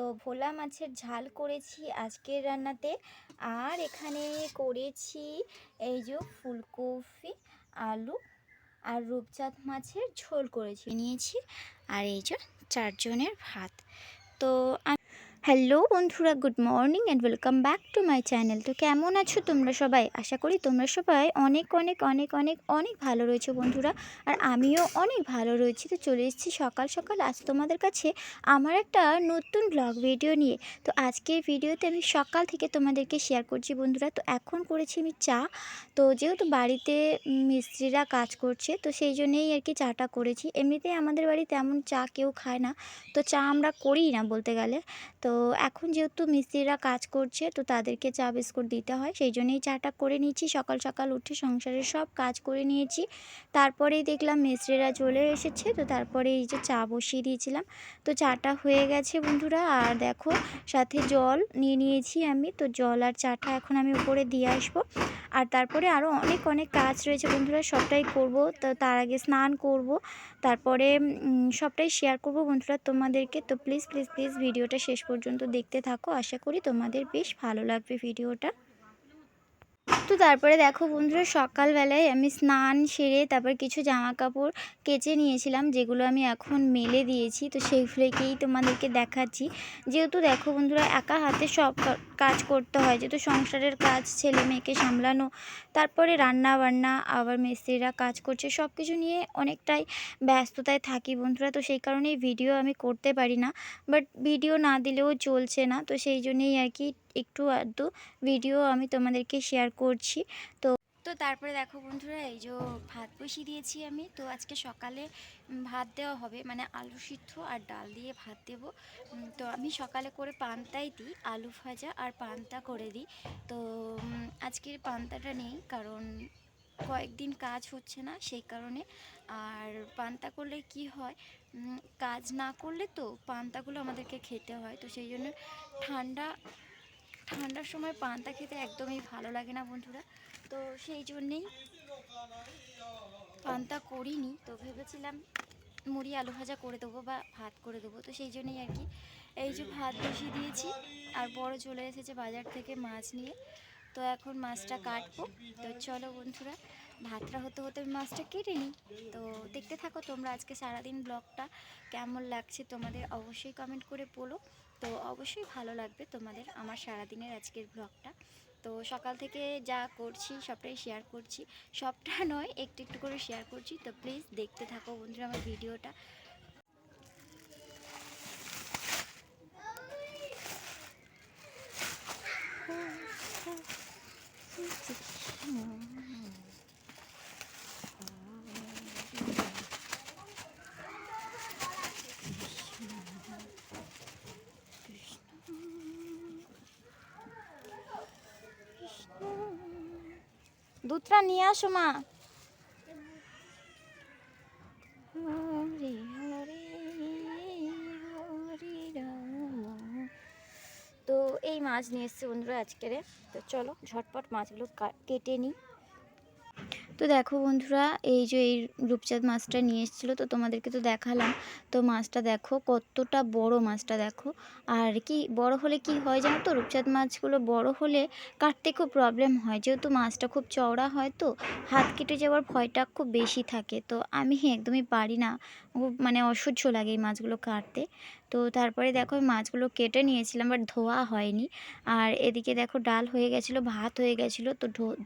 তো ভোলা মাছের ঝাল করেছি আজকের রান্নাতে। আর এখানে করেছি এই যে ফুলকপি, আলু আর রূপচাঁদ মাছের ঝোল করেছি। নিয়েছি আর এই যে চারজনের ভাত। তো হ্যালো বন্ধুরা, good morning and welcome back to my channel তো কেমন আছো তোমরা সবাই? আশা করি তোমরা সবাই অনেক অনেক অনেক অনেক অনেক ভালো রয়েছে বন্ধুরা। আর আমিও অনেক ভালো রয়েছি। তো চলে এসেছি সকাল সকাল আজ তোমাদের কাছে আমার একটা নতুন ব্লগ ভিডিও নিয়ে। তো আজকের ভিডিওতে আমি সকাল থেকে তোমাদেরকে শেয়ার করছি বন্ধুরা। তো এখন করেছি আমি চা। তো যেহেতু বাড়িতে মিস্ত্রিরা কাজ করছে, তো সেই জন্যেই আর কি চাটা করেছি। এমনিতেই আমাদের বাড়ি তেমন চা কেউ খায় না। তো চা আমরা করিই না বলতে গেলে। তো এখন যেহেতু মিস্ত্রিরা কাজ করছে, তো তাদেরকে চা বিস্কুট দিতে হয়। সেই জন্যই চাটা করে নিয়েছি। সকাল সকাল উঠে সংসারের সব কাজ করে নিয়েছি। তারপরেই দেখলাম মিস্ত্রিরা চলে এসেছে। তো তারপরে এই যে চা বসিয়ে দিয়েছিলাম। তো চাটা হয়ে গেছে বন্ধুরা। আর দেখো, সাথে জল নিয়ে নিয়েছি আমি। তো জল আর চাটা এখন আমি উপরে দিয়ে আসব। আর তারপরে আরও অনেক অনেক কাজ রয়েছে বন্ধুরা, সবটাই করব। তো তার আগে স্নান করব, তারপরে সবটাই শেয়ার করব বন্ধুরা তোমাদেরকে। তো প্লিজ প্লিজ প্লিজ ভিডিওটা শেষ পর্যন্ত দেখতে থাকো। আশা করি তোমাদের বেশ ভালো লাগবে ভিডিওটা। তো তারপরে দেখো বন্ধুরা, সকালবেলায় আমি স্নান সেরে তারপর কিছু জামা কাপড় কেচে নিয়েছিলাম, যেগুলো আমি এখন মেলে দিয়েছি। তো সেইগুলোকেই তোমাদেরকে দেখাচ্ছি। যেহেতু দেখো বন্ধুরা, একা হাতে সব কাজ করতে হয়, যেহেতু সংসারের কাজ, ছেলে মেয়েকে সামলানো, তারপরে রান্না বান্না আবার মিস্ত্রিরা কাজ করছে সব কিছু নিয়ে অনেকটাই ব্যস্ততায় থাকি বন্ধুরা। তো সেই কারণেই ভিডিও আমি করতে পারি না বাট ভিডিও না দিলেও চলছে না। তো সেই জন্যেই আর কি একটু আধটু ভিডিও আমি তোমাদেরকে শেয়ার করছি। তো তো তারপরে দেখো বন্ধুরা, এই যে ভাত বসিয়ে দিয়েছি আমি। তো আজকে সকালে ভাত দেওয়া হবে। মানে আলু সিদ্ধ আর ডাল দিয়ে ভাত দেবো। তো আমি সকালে করে পান্তাই দিই, আলু ভাজা আর পান্তা করে দিই। তো আজকের পান্তাটা নেই, কারণ কয়েকদিন কাজ হচ্ছে না সেই কারণে। আর পান্তা করলে কি হয় কাজ না করলে তো পান্তাগুলো আমাদেরকে খেতে হয়। তো সেই জন্য ঠান্ডা, ঠান্ডার সময় পান্তা খেতে একদমই ভালো লাগে না বন্ধুরা। তো সেই জন্যেই পান্তা করিনি, তো ভেবেছিলাম মুড়ি আলু ভাজা করে দেবো বা ভাত করে দেবো। তো সেই জন্যই আর কি এই যে ভাত বসিয়ে দিয়েছি, আর বড় চলে এসেছে বাজার থেকে মাছ নিয়ে। তো এখন মাছটা কাটবো। তো চলো বন্ধুরা, ভাতটা হতে হতে আমি মাছটা কেটে নিই। তো দেখতে থাকো তোমরা আজকে সারাদিন ব্লগটা কেমন লাগছে তোমাদের অবশ্যই কমেন্ট করে বলো। তো অবশ্যই ভালো লাগবে তোমাদের আমার সারাদিনের আজকের ব্লগটা। তো সকাল থেকে যা করছি সবটাই শেয়ার করছি সবটা নয় একটু একটু করে শেয়ার করছি তো প্লিজ দেখতে থাকো বন্ধুরা আমার ভিডিওটা দুধটা নিয়ে আসো, মা। তো এই মাছ নিয়ে এসছে বন্ধুরা আজকের তো চলো ঝটপট মাছগুলো কেটে নিই। তো দেখো বন্ধুরা, এই যে এই রূপচাঁদ মাছটা নিয়ে এসেছিল, তো তোমাদেরকে তো দেখালাম। তো মাছটা দেখো, কতটা বড় মাছটা দেখো। আর কি বড় হলে কি হয় জানো তো? রূপচাঁদ মাছগুলো বড় হলে কাটতে খুব প্রবলেম হয়। যেহেতু মাছটা খুব চওড়া হয় তো, হাত কেটে যাওয়ার ভয়টা খুব বেশি থাকে। তো আমি একদমই পারি না। খুব মানে অসহ্য লাগে এই মাছগুলো কাটতে। তো তারপরে দেখো আমি মাছগুলো কেটে নিয়েছিলাম বাট ধোয়া হয়নি। আর এদিকে দেখো ডাল হয়ে গেছিল, ভাত হয়ে গেছিল।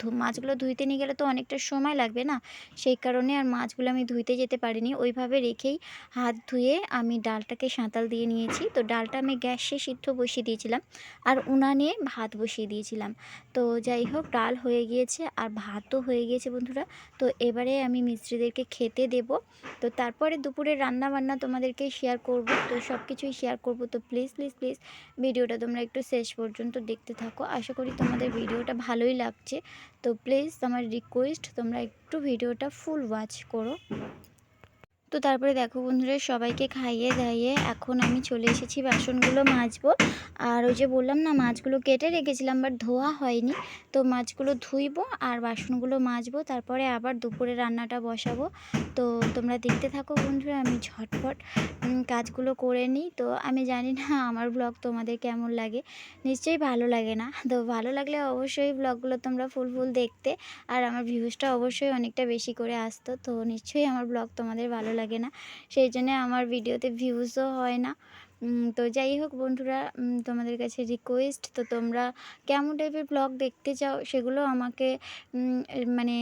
তো মাছগুলো ধুইতে নিয়ে গেলে তো অনেকটা সময় লাগবে না? সেই কারণে আর মাছগুলো আমি ধুইতে যেতে পারিনি। ওইভাবে রেখেই হাত ধুয়ে আমি ডালটাকে সাঁতাল দিয়ে নিয়েছি। তো ডালটা আমি গ্যাসে সিদ্ধ বসিয়ে দিয়েছিলাম আর উনানে ভাত বসিয়ে দিয়েছিলাম। তো যাই হোক, ডাল হয়ে গিয়েছে আর ভাতও হয়ে গিয়েছে বন্ধুরা। তো এবারে আমি মিস্ত্রিদেরকে খেতে দেব। তো তারপরে দুপুরে রান্না বান্না তোমাদেরকে শেয়ার করব, তো সব কিছুই শেয়ার করব, তো প্লিজ প্লিজ প্লিজ ভিডিওটা তোমরা একটু শেষ পর্যন্ত দেখতে থাকো। আশা করি তোমাদের ভিডিওটা ভালোই লাগছে, তো প্লিজ আমার রিকোয়েস্ট তোমরা একটু ভিডিওটা ফুল ওয়াচ করো। তো তারপরে দেখো বন্ধুরা, সবাইকে খাইয়ে দাইয়ে এখন আমি চলে এসেছি বাসনগুলো মাজবো। আর ওই যে বললাম না, মাছগুলো কেটে রেখেছিলাম বাট ধোয়া হয়নি। তো মাছগুলো ধুইবো আর বাসনগুলো মাজবো, তারপরে আবার দুপুরে রান্নাটা বসাবো। তো তোমরা দেখতে থাকো বন্ধুরা, আমি ঝটপট কাজগুলো করে নিই। তো আমি জানি না আমার ব্লগ তোমাদের কেমন লাগে। নিশ্চয়ই ভালো লাগে না। তো ভালো লাগলে অবশ্যই ব্লগগুলো তোমরা ফুল ফুল দেখতে। আর আমার ভিউজটা অবশ্যই অনেকটা বেশি করে আসতো। তো নিশ্চয়ই আমার ব্লগ তোমাদের ভালো লাগে না। সেই জন্য আমার ভিডিওতে ভিউজও হয় না। তো যাই হোক বন্ধুরা তোমাদের কাছে রিকোয়েস্ট তো তোমরা কেমন টাইপের ব্লগ দেখতে চাও সেগুলো আমাকে মানে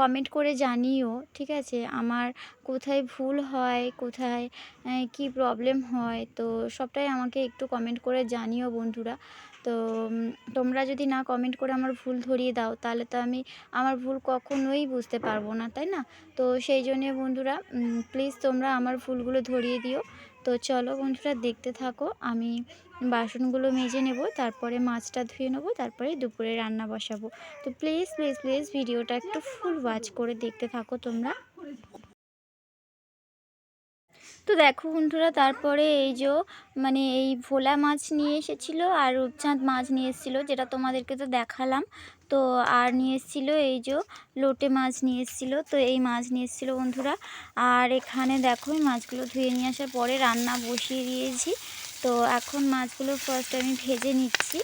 কমেন্ট করে জানিও, ঠিক আছে? আমার কোথায় ভুল হয়, কোথায় কি প্রবলেম হয়, তো সবটাই আমাকে একটু কমেন্ট করে জানিও বন্ধুরা। তো তোমরা যদি না কমেন্ট করে আমার ভুল ধরিয়ে দাও, তাহলে তো আমি আমার ভুল কখনোই বুঝতে পারব না, তাই না? তো সেই জন্যে বন্ধুরা প্লিজ তোমরা আমার ভুলগুলো ধরিয়ে দিও। তো চলো বন্ধুরা, দেখতে থাকো। আমি বাসনগুলো মেজে নেব, তারপরে মাছটা ধুয়ে নেব, তারপরে দুপুরে রান্না বসাবো। তো প্লিজ প্লিজ প্লিজ ভিডিওটা একটু ফুল ওয়াচ করে দেখতে থাকো তোমরা। তো দেখো বন্ধুরা, তারপরে এই যে মানে এই ভোলা মাছ নিয়ে এসেছিল আর রূপচাঁদ মাছ নিয়ে এসেছিল, যেটা তোমাদেরকে তো দেখালাম। তো আর নিয়ে এসেছিল এই যে লোটে মাছ নিয়ে এসেছিল, তো এই মাছ নিয়ে এসেছিল বন্ধুরা। আর এখানে দেখো মাছগুলো ধুয়ে নিয়ে আসার পরে রান্না বসিয়ে দিয়েছি। তো এখন মাছগুলো ফার্স্ট আমি ভেজে নিচ্ছি।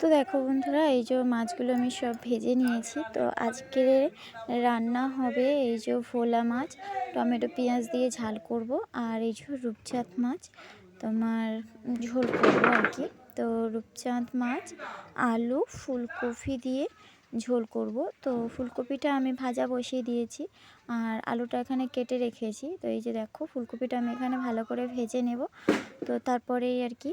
তো দেখো বন্ধুরা, এই যে মাছগুলো আমি সব ভেজে নিয়েছি। তো আজকে রান্না হবে এই যে ভোলা মাছ, টমেটো পেঁয়াজ দিয়ে ঝাল করব আর এই যে রূপচাঁদ মাছ, তোমার ঝোল করব আর কি। তো রূপচাঁদ মাছ, আলু, ফুলকপি দিয়ে ঝোল করব। তো ফুলকপিটা আমি ভাজা বসিয়ে দিয়েছি আর আলুটা এখানে কেটে রেখেছি। তো এই যে দেখো, ফুলকপিটা আমি এখানে ভালো করে ভেজে নেব। তো তারপরেই আর কি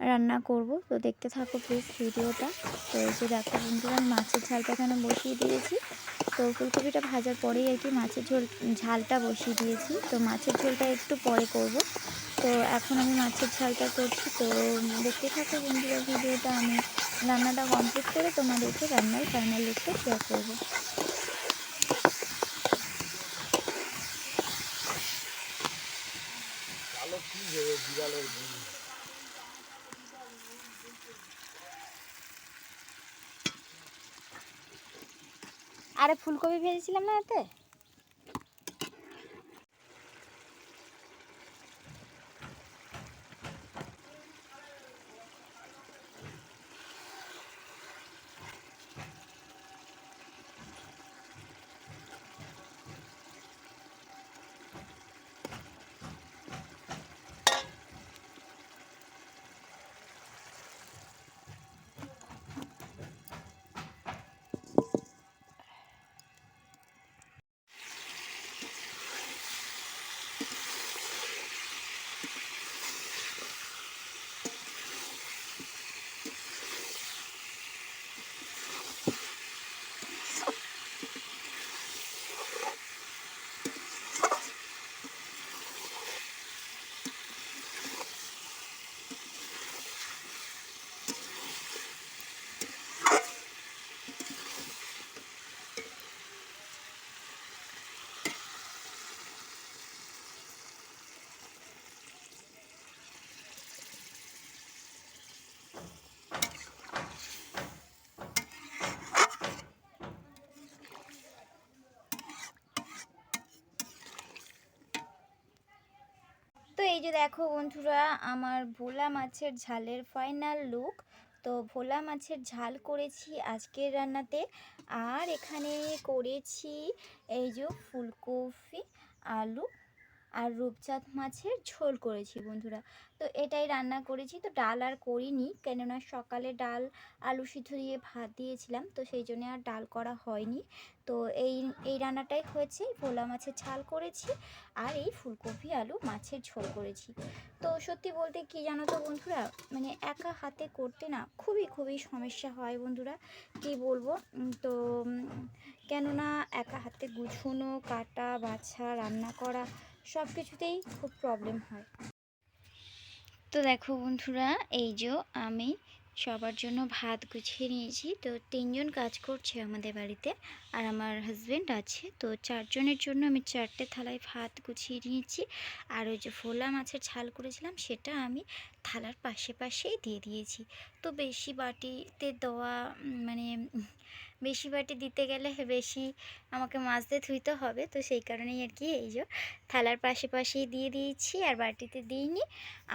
রান্না করব। তো দেখতে থাকো প্লিজ ভিডিওটা। তো এই যে দেখো বন্ধুরা, মাছের ঝালটা এখানে বসিয়ে দিয়েছি। তো ফুলকপিটা ভাজার পরেই আর কি মাছের ঝোল, ঝালটা বসিয়ে দিয়েছি। তো মাছের ঝোলটা একটু পরে করব। তো এখন আমি মাছের ঝালটা করছি। তো দেখতে থাকো বন্ধুরা ভিডিওটা। আমি রান্নাটা কমপ্লিট করে তোমাদেরকে রান্নার ফাইনাল লুকটা শেয়ার করব। আরে ফুলকপি ভেজেছিলাম না এতে তো এই যে দেখো বন্ধুরা, আমার ভোলা মাছের ঝালের ফাইনাল লুক তো ভোলা মাছের ঝাল করেছি আজকের রান্নাতে। আর এখানে করেছি এই যে ফুলকপি, আলু আর রূপচাঁদ মাছের ঝোল করেছি বন্ধুরা। তো এটাই রান্না করেছি, তো ডাল আর করিনি, কেননা সকালে ডাল, আলু সিদ্ধ দিয়ে ভাত দিয়েছিলাম, তো সেই জন্য আর ডাল করা হয়নি। তো এই এই রান্নাটাই হয়েছে, ভোলা মাছের ঝাল করেছি, আর এই ফুলকপি আলু মাছের ঝোল করেছি। তো সত্যি বলতে কি জানো তো বন্ধুরা মানে একা হাতে করতে না খুবই খুবই সমস্যা হয় বন্ধুরা, কি বলব? তো কেননা একা হাতে গুছোনো, কাটা, বাছা, রান্না করা সব কিছুতেই খুব প্রবলেম হয়। তো দেখো বন্ধুরা এই যে আমি সবার জন্য ভাত গুছিয়ে নিয়েছি। তো তিনজন কাজ করছে আমাদের বাড়িতে। আর আমার হাজব্যান্ড আছে। তো চারজনের জন্য আমি চারটে থালায় ভাত গুছিয়ে নিয়েছি। আর ওই যে ফোলা মাছের ঝাল করেছিলাম, সেটা আমি থালার পাশে পাশেই দিয়ে দিয়েছি। তো বেশি বাটিতে দেওয়া মানে বেশি বাটি দিতে গেলে বেশি আমাকে মাজতে ধুইতে হবে। তো সেই কারণেই আর কি এই যে থালার পাশে পাশেই দিয়ে দিয়েছি, আর বাটিতে দিইনি।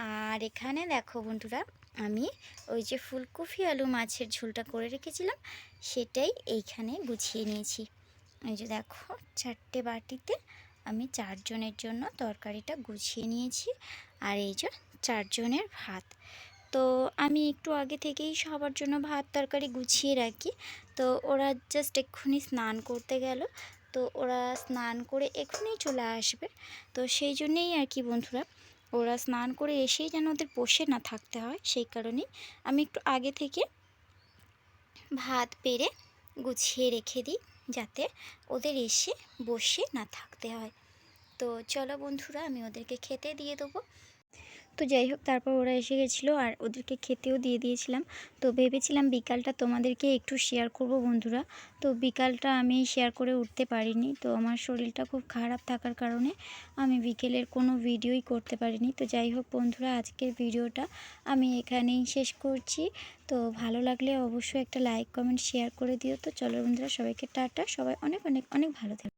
আর এখানে দেখো বন্ধুরা আমি ওই যে ফুলকপি আলু মাছের ঝোলটা করে রেখেছিলাম, সেটাই এইখানে গুছিয়ে নিয়েছি। এই যে দেখো, চারটে বাটিতে আমি চারজনের জন্য তরকারিটা গুছিয়ে নিয়েছি, আর এই যে চারজনের ভাত। তো আমি একটু আগে থেকেই সবার জন্য ভাত তরকারি গুছিয়ে রাখি। তো ওরা জাস্ট এক্ষুনি স্নান করতে গেল, তো ওরা স্নান করে এক্ষুনি চলে আসবে। তো সেই জন্যেই আর কি বন্ধুরা ওরা স্নান করে এসেই যেন ওদের বসে না থাকতে হয়, সেই কারণে আমি একটু আগে থেকে ভাত পেরে গুছিয়ে রেখে দিই, যাতে ওদের এসে বসে না থাকতে হয়। তো চলো বন্ধুরা, আমি ওদেরকে খেতে দিয়ে দেবো। তো যাই হোক, তারপর ওরা এসে গেছিল আর ওদেরকে খেতেও দিয়ে দিয়েছিলাম। তো ভেবেছিলাম বিকালটা তোমাদেরকে একটু শেয়ার করব বন্ধুরা। তো বিকালটা আমি শেয়ার করে উঠতে পারিনি। তো আমার শরীরটা খুব খারাপ থাকার কারণে আমি বিকেলের কোনো ভিডিওই করতে পারিনি। তো যাই হোক বন্ধুরা, আজকের ভিডিওটা আমি এখানেই শেষ করছি। তো ভালো লাগলে অবশ্যই একটা লাইক কমেন্ট শেয়ার করে দিও। তো চলো বন্ধুরা, সবাইকে টাটা। সবাই অনেক অনেক অনেক ভালো থাকবে